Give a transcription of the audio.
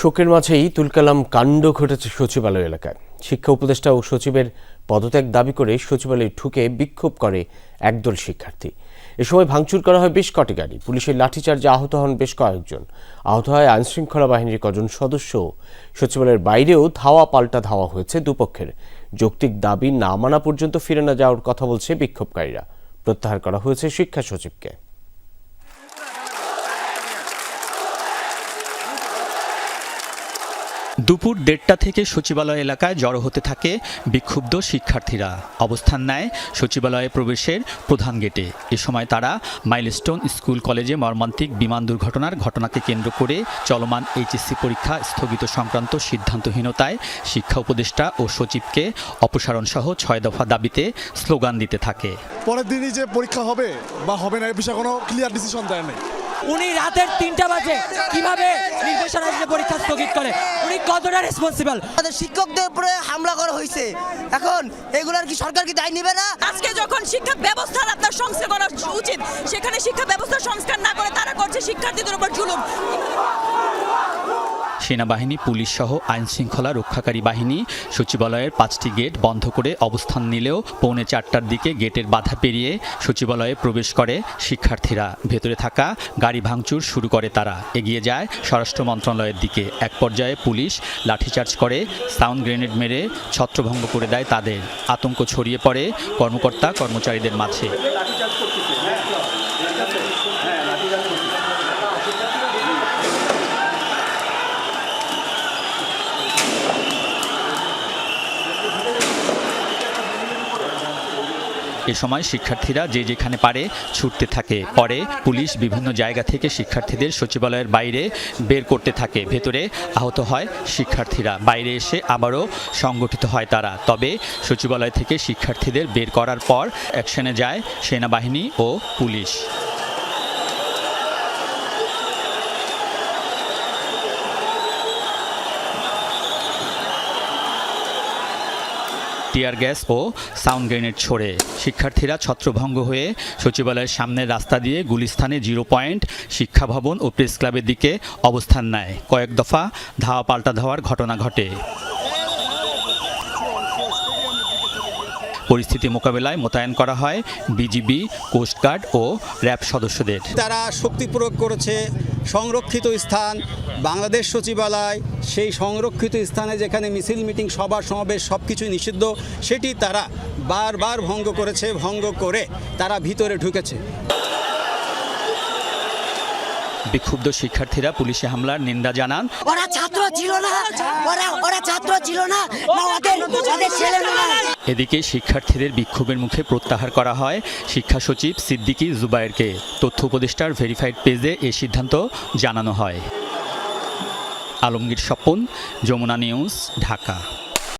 শোকের মাঝেই তুলকালাম কাণ্ড ঘটেছে সচিবালয় এলাকায়। শিক্ষা উপদেষ্টা ও সচিবের পদত্যাগ দাবি করে সচিবালয়ে ঢুকে বিক্ষোভ করে একদল শিক্ষার্থী। এ সময় ভাঙচুর করা হয় বেশ কটি গাড়ি। পুলিশের লাঠিচার্জে আহত হন বেশ কয়েকজন। আহত হয় আইনশৃঙ্খলা বাহিনীর কজন সদস্য। সচিবালয়ের বাইরেও ধাওয়া পাল্টা ধাওয়া হয়েছে দুপক্ষের। যৌক্তিক দাবি না মানা পর্যন্ত ফিরে না যাওয়ার কথা বলছে বিক্ষোভকারীরা। প্রত্যাহার করা হয়েছে শিক্ষা সচিবকে। দুপুর দেড়টা থেকে সচিবালয় এলাকায় জড়ো হতে থাকে বিক্ষুব্ধ শিক্ষার্থীরা। অবস্থান নেয় সচিবালয়ে প্রবেশের প্রধান গেটে। এ সময় তারা মাইলস্টোন স্কুল কলেজে মর্মান্তিক বিমান দুর্ঘটনার ঘটনাকে কেন্দ্র করে চলমান এইচএসসি পরীক্ষা স্থগিত সংক্রান্ত সিদ্ধান্তহীনতায় শিক্ষা উপদেষ্টা ও সচিবকে অপসারণ সহ ছয় দফা দাবিতে স্লোগান দিতে থাকে। পরের দিনই যে পরীক্ষা হবে বা হবে না, এ বিষয়ে কোনো ক্লিয়ার ডিসিশন দেয় নেই। উনি রাতের তিনটা বাজে। কীভাবে নির্দেশনা দিয়ে পরীক্ষা স্থগিত করে? উনি কতটা রেসপন্সিবল আমাদের শিক্ষকদের উপরে হামলা করা হয়েছে। এখন এগুলার কি সরকার কি দায় নেবে না? আজকে যখন শিক্ষা ব্যবস্থার আপনার সংস্কার করা উচিত সেখানে শিক্ষা ব্যবস্থা সংস্কার না করে তারা করছে শিক্ষার্থীদের উপর জুলুম। সেনাবাহিনী, পুলিশ সহ আইন শৃঙ্খলা রক্ষাকারী বাহিনী সচিবালয়ের পাঁচটি গেট বন্ধ করে অবস্থান নিলেও পৌনে চারটার দিকে গেটের বাধা পেরিয়ে সচিবালয়ে প্রবেশ করে শিক্ষার্থীরা। ভেতরে থাকা গাড়ি ভাঙচুর শুরু করে তারা। এগিয়ে যায় স্বরাষ্ট্র মন্ত্রণালয়ের দিকে। এক পর্যায়ে পুলিশ লাঠিচার্জ করে সাউন্ড গ্রেনেড মেরে ছত্রভঙ্গ করে দেয় তাদের। আতঙ্ক ছড়িয়ে পড়ে কর্মকর্তা কর্মচারীদের মাঝে। এ সময় শিক্ষার্থীরা যে যেখানে পারে ছুটতে থাকে। পরে পুলিশ বিভিন্ন জায়গা থেকে শিক্ষার্থীদের সচিবালয়ের বাইরে বের করতে থাকে। ভেতরে আহত হয় শিক্ষার্থীরা। বাইরে এসে আবারও সংগঠিত হয় তারা। তবে সচিবালয় থেকে শিক্ষার্থীদের বের করার পর অ্যাকশনে যায় সেনাবাহিনী ও পুলিশ। টিয়ার গ্যাস ও সাউন্ড গ্রেনেড ছোড়ে। শিক্ষার্থীরা ছত্রভঙ্গ হয়ে সচিবালয়ের সামনের রাস্তা দিয়ে গুলিস্থানে জিরো পয়েন্ট, শিক্ষা ভবন ও প্রেস ক্লাবের দিকে অবস্থান নেয়। কয়েক দফা ধাওয়া পাল্টা ধাওয়ার ঘটনা ঘটে। পরিস্থিতি মোকাবেলায় মোতায়েন করা হয় বিজিবি, কোস্টগার্ড ও র্যাব সদস্যদের। তারা শক্তি প্রয়োগ করেছে সংরক্ষিত স্থান, বাংলাদেশ সচিবালয়, সেই সংরক্ষিত স্থানে যেখানে মিছিল, মিটিং, সভা, সমাবেশ সব কিছুই নিষিদ্ধ, সেটি তারা বারবার ভঙ্গ করেছে, ভঙ্গ করে তারা ভিতরে ঢুকেছে। বিক্ষুব্ধ শিক্ষার্থীরা পুলিশে হামলার নিন্দা জানান। ওরা ছাত্র ছিল না। ওরা ওরা ছাত্র ছিল না। না ওদের ওদের ছেলে এদিকে শিক্ষার্থীদের বিক্ষোভের মুখে প্রত্যাহার করা হয় শিক্ষা সচিব সিদ্দিকী জুবায়েরকে তথ্য উপদেষ্টার ভেরিফাইড পেজে এ সিদ্ধান্ত জানানো হয়। আলমগীর স্বপন যমুনা নিউজ ঢাকা।